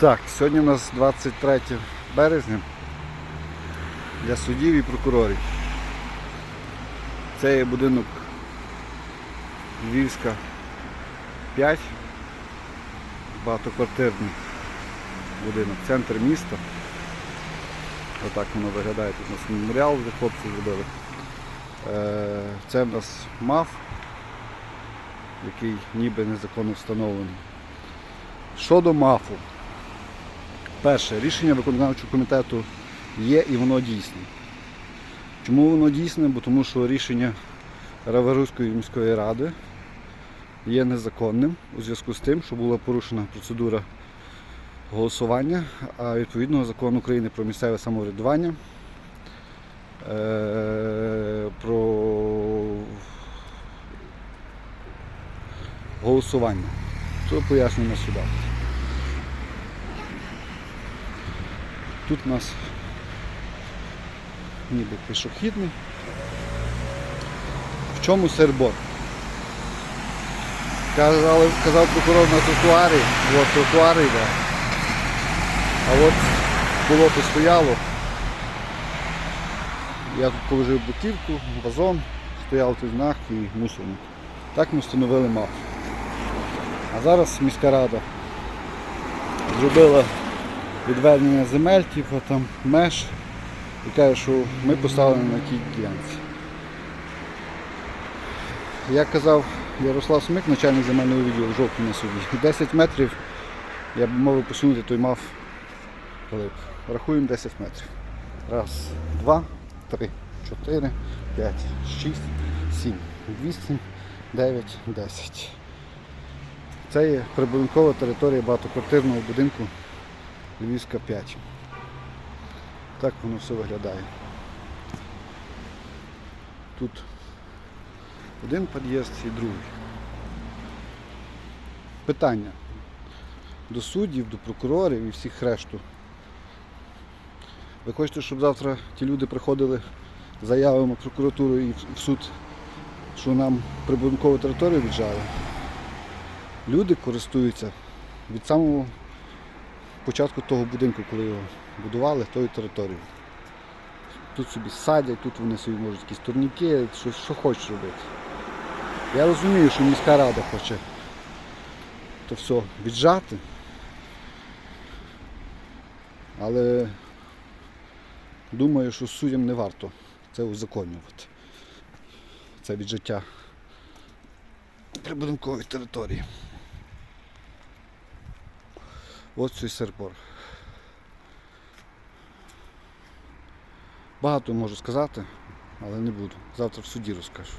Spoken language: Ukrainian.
Так, сьогодні у нас 23 березня для суддів і прокурорів. Це є будинок Львівська 5, багатоквартирний будинок, центр міста. Отак воно виглядає. Тут у нас меморіал, де хлопці зробили. Е, Це в нас МАФ, який ніби незаконно встановлений. Щодо МАФу. Перше, рішення виконавчого комітету є і воно дійсне. Чому воно дійсне? Бо тому що рішення Раворуської міської ради є незаконним у зв'язку з тим, що була порушена процедура голосування, а відповідно закон України про місцеве самоврядування, е, про голосування. Це пояснюємо на Тут у нас ніби пішохідний. В чому сербор? Казали, казав прокурор на тротуарі, от тротуари йде. А от болото стояло. Я тут положив бутівку, вазон, стояв той знак і мусорник. Так ми встановили мапу. А зараз міська рада зробила відведення земель, типу там меж, і каже, що ми поставили на тій ділянці. Як казав Ярослав Смик, начальник земельного відділу жовтий на суді, 10 метрів я б мовив посунути той мав глиб. Рахуємо 10 метрів. Раз, два, три, чотири, п'ять, шість, сім, вісім, дев'ять, десять. Це є прибудинкова територія багатоквартирного будинку Львівська 5. Так воно все виглядає. Тут один під'їзд і другий. Питання до суддів, до прокурорів і всіх решту. Ви хочете, щоб завтра ті люди приходили заявами прокуратуру і в суд, що нам прибудинкову територію віджали? Люди користуються від самого початку того будинку, коли його будували, тою територією. Тут собі садять, тут вони собі можуть якісь турніки, що, що хочуть робити. Я розумію, що міська рада хоче то все віджати, але думаю, що суддям не варто це узаконювати. Це віджиття прибудинкової території. Ось цей серпор. Багато можу сказати, але не буду. Завтра в суді розкажу.